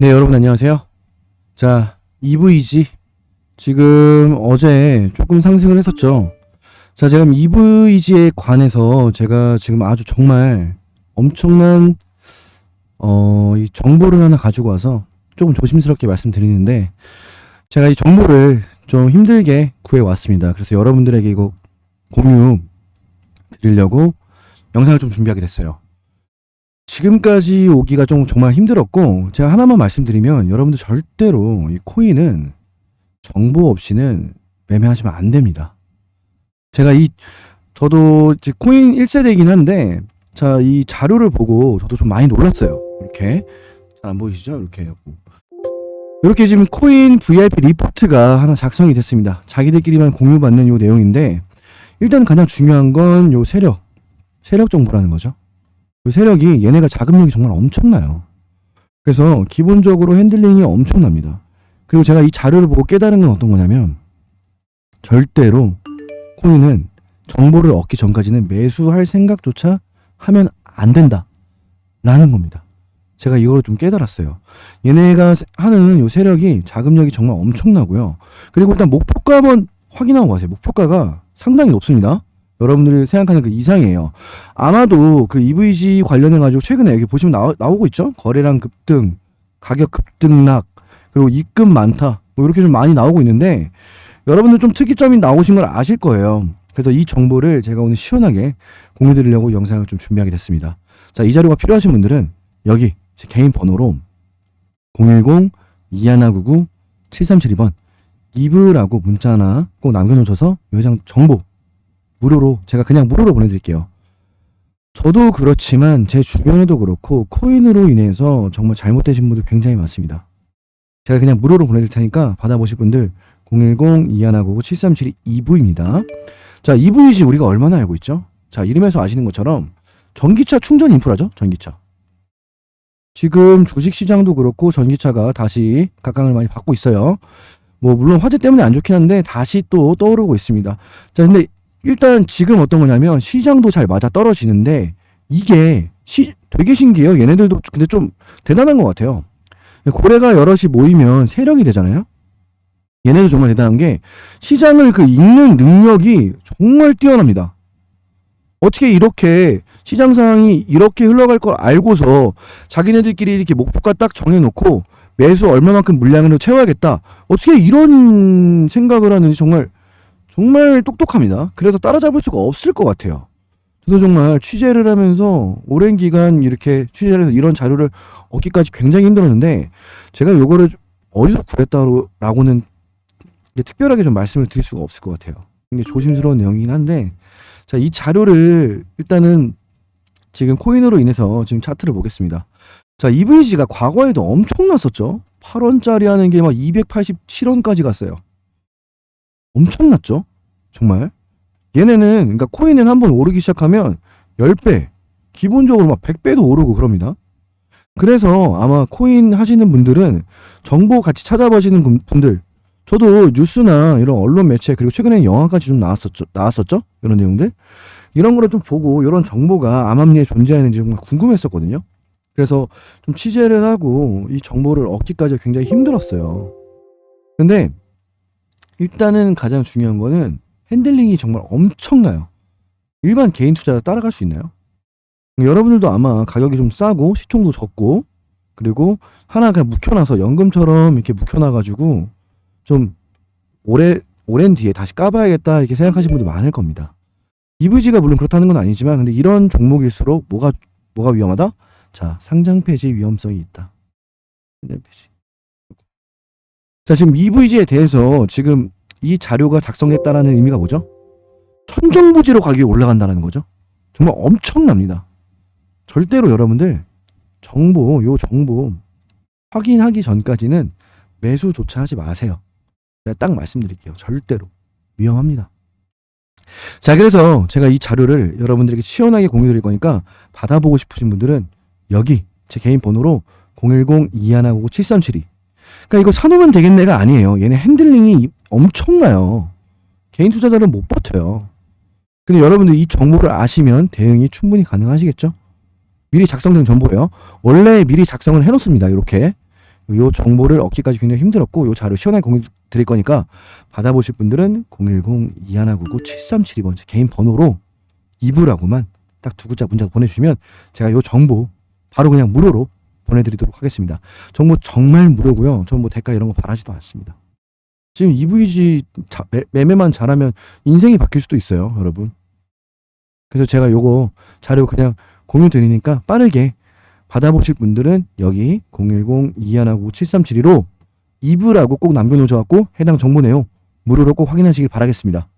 네, 여러분 안녕하세요. 자, EVG. 지금 어제 조금 상승을 했었죠. 자, 제가 EVG에 관해서 제가 지금 아주 정말 엄청난 어, 이 정보를 하나 가지고 와서 조금 조심스럽게 말씀드리는데 제가 이 정보를 좀 힘들게 구해 왔습니다. 그래서 여러분들에게 이거 공유 드리려고 영상을 좀 준비하게 됐어요. 지금까지 오기가 좀 정말 힘들었고 제가 하나만 말씀드리면 여러분들 절대로 이 코인은 정보 없이는 매매하시면 안 됩니다. 제가 이 저도 이제 코인 1세대이긴 한데 자 이 자료를 보고 저도 좀 많이 놀랐어요. 이렇게 잘 안 보이시죠? 이렇게 해갖고 이렇게 지금 코인 VIP 리포트가 하나 작성이 됐습니다. 자기들끼리만 공유받는 요 내용인데 일단 가장 중요한 건 요 세력 세력 정보라는 거죠. 그 세력이 얘네가 자금력이 정말 엄청나요. 그래서 기본적으로 핸들링이 엄청납니다. 그리고 제가 이 자료를 보고 깨달은 건 어떤 거냐면 절대로 코인은 정보를 얻기 전까지는 매수할 생각조차 하면 안 된다. 라는 겁니다. 제가 이거를 좀 깨달았어요. 얘네가 하는 요 세력이 자금력이 정말 엄청나고요. 그리고 일단 목표가 한번 확인하고 가세요. 목표가가 상당히 높습니다. 여러분들이 생각하는 그 이상이에요. 아마도 그 EVG 관련해 가지고 최근에 여기 보시면 나오, 나오고 있죠. 거래량 급등, 가격 급등락, 그리고 입금 많다. 뭐 이렇게 좀 많이 나오고 있는데 여러분들 좀 특이점이 나오신 걸 아실 거예요. 그래서 이 정보를 제가 오늘 시원하게 공유 드리려고 영상을 좀 준비하게 됐습니다. 자, 이 자료가 필요하신 분들은 여기 제 개인 번호로 010 2199 7372번 이브라고 문자 하나 꼭 남겨놓으셔서 여장 정보 무료로 제가 그냥 무료로 보내드릴게요. 저도 그렇지만 제 주변에도 그렇고 코인으로 인해서 정말 잘못되신 분들 굉장히 많습니다. 제가 그냥 무료로 보내드릴 테니까 받아보실 분들 010-2199-7372 2부입니다. 자, EVG 우리가 얼마나 알고 있죠? 자, 이름에서 아시는 것처럼 전기차 충전 인프라죠? 전기차. 지금 주식시장도 그렇고 전기차가 다시 각광을 많이 받고 있어요. 뭐 물론 화재 때문에 안 좋긴 한데 다시 또 떠오르고 있습니다. 자, 근데 일단 지금 어떤 거냐면 시장도 잘 맞아 떨어지는데 이게 시, 되게 신기해요. 얘네들도 근데 좀 대단한 것 같아요. 고래가 여럿이 모이면 세력이 되잖아요. 얘네도 정말 대단한 게 시장을 그 읽는 능력이 정말 뛰어납니다. 어떻게 이렇게 시장 상황이 이렇게 흘러갈 걸 알고서 자기네들끼리 이렇게 목표가 딱 정해놓고 매수 얼마만큼 물량으로 채워야겠다. 어떻게 이런 생각을 하는지 정말 정말 똑똑합니다. 그래서 따라잡을 수가 없을 것 같아요. 저도 정말 취재를 하면서 오랜 기간 이렇게 취재를 해서 이런 자료를 얻기까지 굉장히 힘들었는데 제가 요거를 어디서 구했다라고는 특별하게 좀 말씀을 드릴 수가 없을 것 같아요. 굉장히 조심스러운 내용이긴 한데 자, 이 자료를 일단은 지금 코인으로 인해서 지금 차트를 보겠습니다. 자, EVG가 과거에도 엄청났었죠. 8원짜리 하는 게 막 287원까지 갔어요. 엄청났죠? 정말. 얘네는, 그러니까 코인은 한번 오르기 시작하면 10배, 기본적으로 막 100배도 오르고 그럽니다. 그래서 아마 코인 하시는 분들은 정보 같이 찾아보시는 분- 분들, 저도 뉴스나 이런 언론 매체, 그리고 최근에는 영화까지 좀 나왔었죠, 나왔었죠? 이런 내용들. 이런 거를 좀 보고 이런 정보가 암암리에 존재하는지 정말 궁금했었거든요. 그래서 좀 취재를 하고 이 정보를 얻기까지 굉장히 힘들었어요. 근데 일단은 가장 중요한 거는 핸들링이 정말 엄청나요. 일반 개인 투자자 따라갈 수 있나요? 여러분들도 아마 가격이 좀 싸고 시총도 적고 그리고 하나 그냥 묵혀놔서 연금처럼 이렇게 묵혀놔가지고 좀 오래 오랜 뒤에 다시 까봐야겠다 이렇게 생각하시는 분들 많을 겁니다. EVG가 물론 그렇다는 건 아니지만 근데 이런 종목일수록 뭐가 뭐가 위험하다? 자 상장 폐지 위험성이 있다. 상장 폐지. 자 지금 EVG에 대해서 지금 이 자료가 작성됐다라는 의미가 뭐죠? 천정부지로 가격이 올라간다는 거죠. 정말 엄청납니다. 절대로 여러분들 정보 요 정보 확인하기 전까지는 매수조차 하지 마세요. 제가 딱 말씀드릴게요. 절대로 위험합니다. 자, 그래서 제가 이 자료를 여러분들에게 시원하게 공유 드릴 거니까 받아보고 싶으신 분들은 여기 제 개인 번호로 010-2199-7372. 그러니까 이거 사놓으면 되겠네가 아니에요. 얘네 핸들링이 엄청나요. 개인 투자자는 못 버텨요. 근데 여러분들 이 정보를 아시면 대응이 충분히 가능하시겠죠? 미리 작성된 정보예요. 원래 미리 작성을 해놓습니다. 이렇게 요 정보를 얻기까지 굉장히 힘들었고 요 자료 시원하게 공유 드릴 거니까 받아보실 분들은 010-2199-7372번 개인 번호로 2부라고만 딱 두 글자 문자 보내주시면 제가 요 정보 바로 그냥 무료로 보내드리도록 하겠습니다. 정보 정말 무료고요. 전 뭐 대가 이런 거 바라지도 않습니다. 지금 EVG 자- 매, 매매만 잘하면 인생이 바뀔 수도 있어요, 여러분. 그래서 제가 요거 자료 그냥 공유 드리니까 빠르게 받아보실 분들은 여기 010-2199-7372로 2부라고 꼭 남겨놓으셔갖고 해당 정보 내용 무료로 꼭 확인하시길 바라겠습니다.